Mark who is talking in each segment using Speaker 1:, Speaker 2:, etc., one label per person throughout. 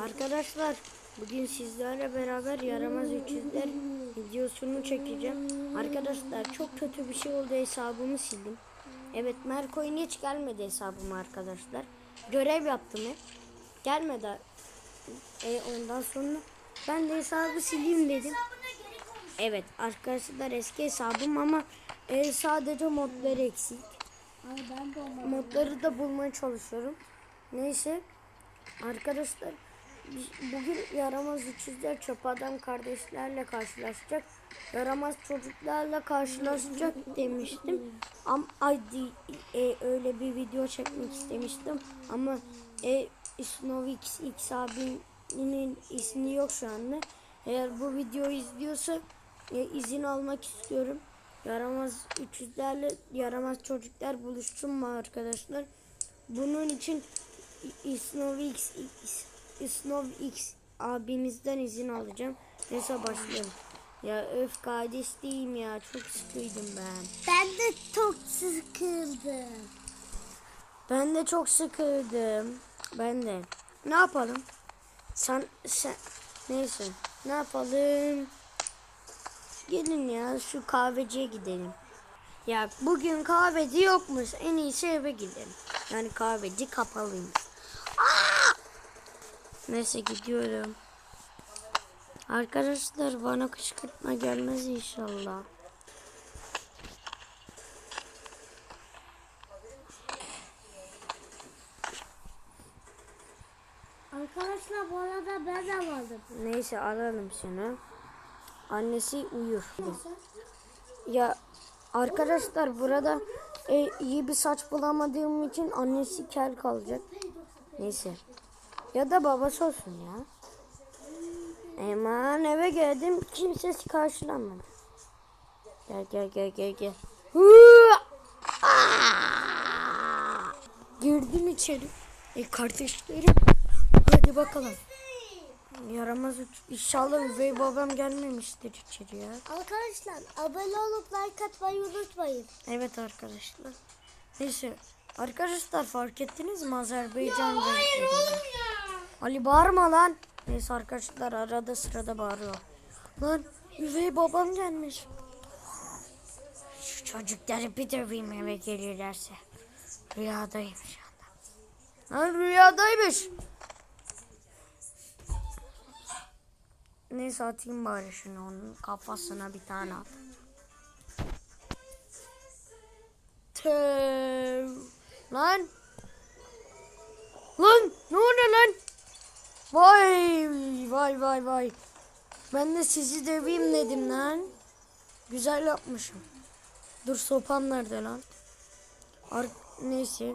Speaker 1: Arkadaşlar bugün sizlerle beraber yaramaz üçüzler videosunu çekeceğim. Arkadaşlar çok kötü bir şey oldu hesabımı sildim. Evet Mercoin hiç gelmedi hesabıma arkadaşlar. Görev yaptım hep. Gelmedi. E, ondan sonra ben de hesabı sileyim dedim. Evet arkadaşlar eski hesabım ama e, sadece modları eksik. Modları da bulmaya çalışıyorum. Neyse arkadaşlar bugün yaramaz üçüzler çöp adam kardeşlerle karşılaşacak. Yaramaz çocuklarla karşılaşacak demiştim. Ama ay e, öyle bir video çekmek istemiştim ama e, Snovix X abinin ismi yok şu anda. Eğer bu videoyu izliyorsa e, izin almak istiyorum. Yaramaz üçüzlerle yaramaz çocuklar buluşsun mu arkadaşlar? Bunun için Snovix Snovix abimizden izin alacağım. Neyse başlayalım. Ya öf kardeş değilim ya çok sıkıydım ben.
Speaker 2: Ben de çok sıkıldım.
Speaker 1: Ben de çok sıkıldım. Ben de. Ne yapalım? Sen sen neyse. Ne yapalım? Gelin ya şu kahveciye gidelim. Ya bugün kahveci yokmuş. En iyisi eve gidelim. Yani kahveci kapalıymış. Neyse gidiyorum. Arkadaşlar bana kışkırtma gelmez inşallah.
Speaker 2: Arkadaşlar bu arada ben de vardım.
Speaker 1: Neyse alalım seni. Annesi uyur. Ya arkadaşlar burada e, iyi bir saç bulamadığım için annesi kel kalacak. Neyse. Ya da babası olsun ya. Aman eve geldim kimsesi karşılanmadı. Gel gel gel gel gel. Girdim içeri. E kardeşlerim. Hadi bakalım. Yaramaz İnşallah üvey babam gelmemiştir içeri ya.
Speaker 2: Arkadaşlar abone olup like atmayı unutmayın.
Speaker 1: Evet arkadaşlar. Neyse. Arkadaşlar fark ettiniz mi Azerbaycan ve Ali bağırma lan. Neyse arkadaşlar arada sırada bağırıyor. Lan üvey babam gelmiş. Şu çocukları bir döveyim eve gelirlerse. Rüyadayım anda. Lan rüyadaymış. Neyse atayım bari şunu onun kafasına bir tane at. Tüh. Lan. Lan ne oluyor lan? Vay vay vay vay. Ben de sizi döveyim dedim lan. Güzel yapmışım. Dur sopam nerede lan? Ar neyse.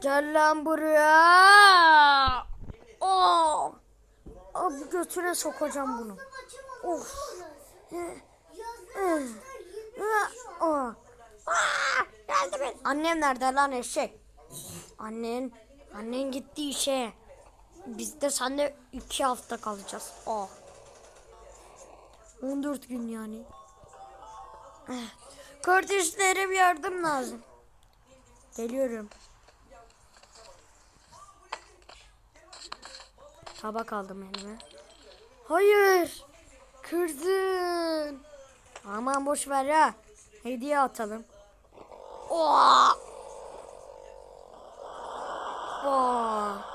Speaker 1: Gel lan buraya. Oh. Abi götüne sokacağım bunu. Of. Annem nerede lan eşek? Annen, annen gitti işe. Biz de seninle iki hafta kalacağız. Oh. 14 gün yani. Eh, Kardeşlerim yardım lazım. Geliyorum. Tabak aldım elime. Hayır. Kırdın. Aman boş ver ya. Hediye atalım. Oha! Oha!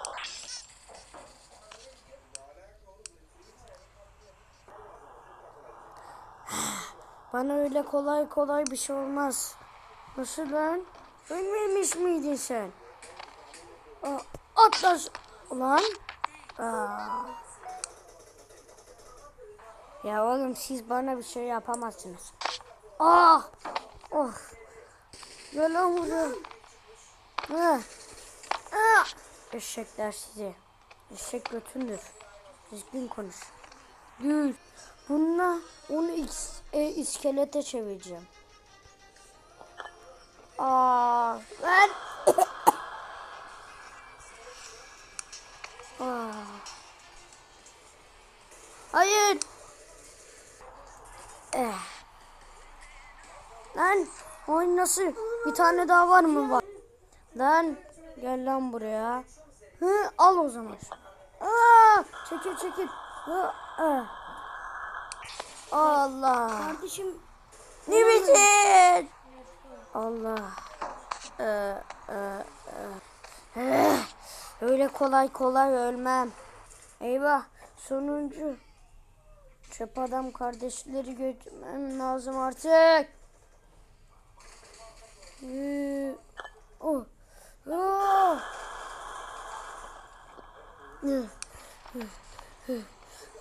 Speaker 1: Bana öyle kolay kolay bir şey olmaz. Nasıl lan? Ölmemiş miydin sen? Aa, atla. Ulan. Aa. Ya oğlum siz bana bir şey yapamazsınız. Ah! Oh! Gel lan buraya. Ah! Ah! Eşekler sizi. Eşek götündür. Düzgün konuş. Gül. Bununla onu e, iskelete çevireceğim. Aa, ben. Aa. Hayır. Eh. Lan oyun nasıl? Bir tane daha var mı var? Lan gel lan buraya. Hı, al o zaman. Aa, çekil çekil. Aa, aa. Allah.
Speaker 2: Kardeşim
Speaker 1: Ne biçim? Allah. Ee, e, e. Eh, Öyle kolay kolay ölmem. Eyvah sonuncu. Çöp adam kardeşleri götürmem lazım artık. Ee, Oh. Oh.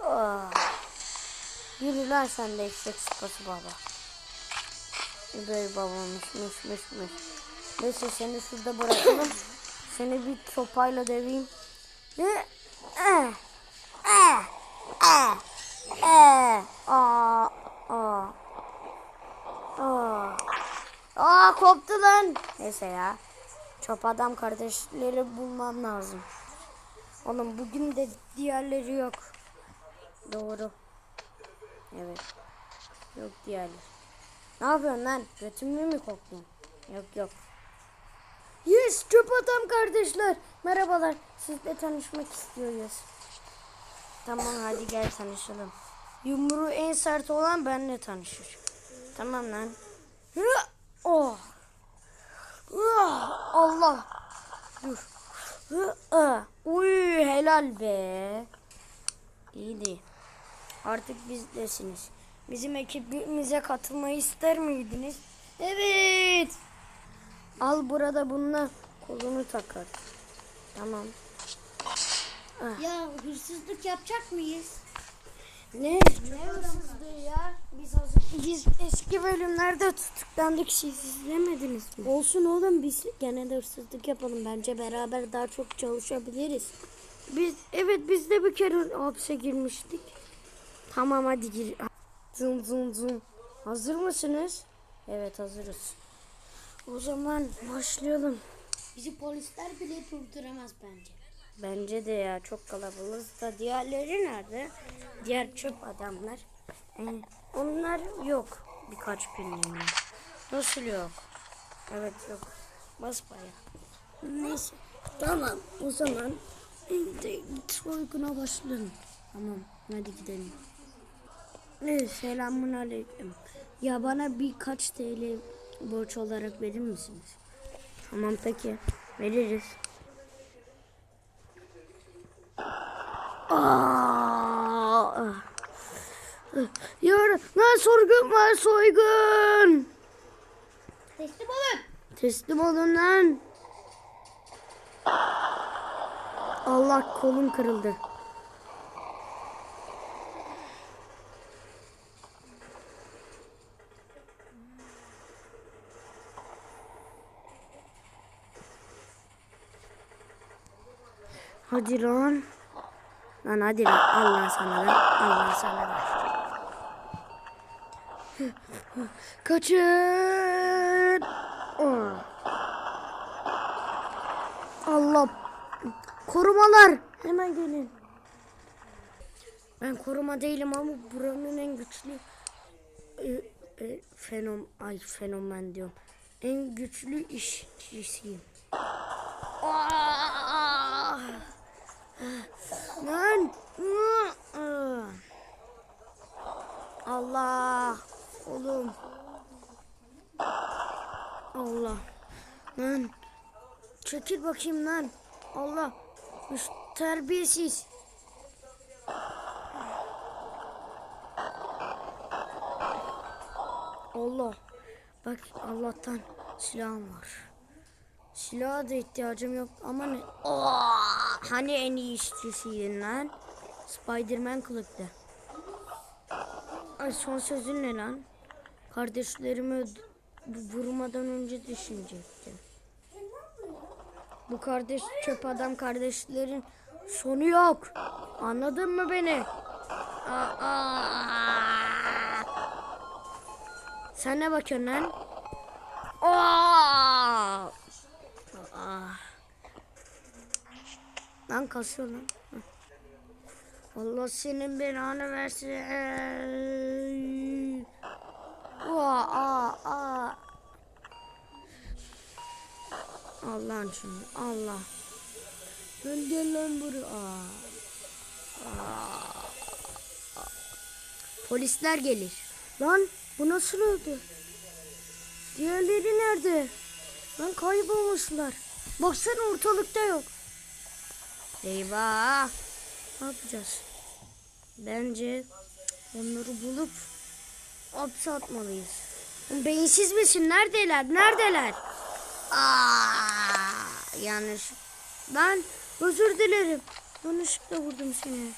Speaker 1: Ah. Yürü lan sen de eşek sıpası baba. Bey babammış mış mış mış. Neyse seni şurada bırakalım. Seni bir sopayla döveyim. Aa koptu lan. Neyse ya. Çöp adam kardeşleri bulmam lazım. Oğlum bugün de diğerleri yok. Doğru. Evet. Yok diğerleri. Ne yapıyorsun lan? Götümü mü koktun? Yok yok. Yes çöp adam kardeşler. Merhabalar. Sizle tanışmak istiyoruz. Tamam hadi gel tanışalım. Yumruğu en sert olan benimle tanışır. Tamam lan. Oh. Ah, Allah. Dur. Uy helal be. İyiydi. Artık bizdesiniz. Bizim ekibimize katılmayı ister miydiniz? Evet. Al burada bununla kolunu takar. Tamam.
Speaker 2: ya hırsızlık yapacak mıyız?
Speaker 1: Ne? Ne hırsızlığı ya? Biz, hazır- biz eski bölümlerde tutuklandık. Siz izlemediniz mi? Olsun oğlum biz gene de hırsızlık yapalım. Bence beraber daha çok çalışabiliriz. Biz evet biz de bir kere hapse girmiştik. Tamam hadi gir. Zum zum zum. Hazır mısınız? Evet hazırız. O zaman başlayalım.
Speaker 2: Bizi polisler bile durduramaz bence.
Speaker 1: Bence de ya çok kalabalığız da diğerleri nerede? Diğer çöp adamlar. Ee, onlar yok birkaç günlüğüne. Nasıl yok? Evet yok. Basbaya. Neyse. Tamam o zaman soyguna başlayalım. Tamam hadi gidelim. Selamun aleyküm. Ya bana birkaç TL borç olarak verir misiniz? Tamam peki veririz. Aa! Yar, lan soygun var soygun.
Speaker 2: Teslim olun.
Speaker 1: Teslim olun lan. Allah kolum kırıldı. Hadi lan. Lan hadi lan. Allah sana da. Allah sana da. Kaçın. Oh. Allah. Korumalar. Hemen gelin. Ben koruma değilim ama buranın en güçlü e, e, fenom ay fenomen diyorum. En güçlü işçisiyim. Aa! Allah. Oğlum. Allah. Lan. Çekil bakayım lan. Allah. Üş, terbiyesiz. Allah. Bak Allah'tan silahım var. Silaha da ihtiyacım yok ama ne? Aa, hani en iyi işçisiydin lan? Spiderman kılıklı. Ay son sözün ne lan? Kardeşlerimi vurmadan önce düşünecektim. Bu kardeş çöp adam kardeşlerin sonu yok. Anladın mı beni? Aa! Sen ne bakıyorsun lan? Aa! Aa! Lan kasıyor lan. Allah senin belanı versin. Aa, aa, aa. Allah'ın şunu. Allah. Gel lan buraya. Aa. Polisler gelir. Lan bu nasıl öldü? Diğerleri nerede? Lan kaybolmuşlar. Baksana ortalıkta yok. Eyvah. Ne yapacağız? Bence onları bulup hapse atmalıyız. Beyinsiz misin? Neredeler? Neredeler? Aa, yanlış. Ben özür dilerim. Yanlışlıkla vurdum seni.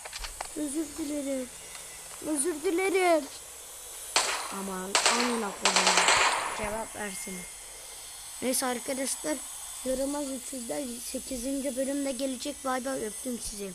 Speaker 1: Özür dilerim. Özür dilerim. Aman amına koyayım. Cevap versene. Neyse arkadaşlar. Yaramaz 300'ler 8. bölümde gelecek. Bay bay öptüm sizi.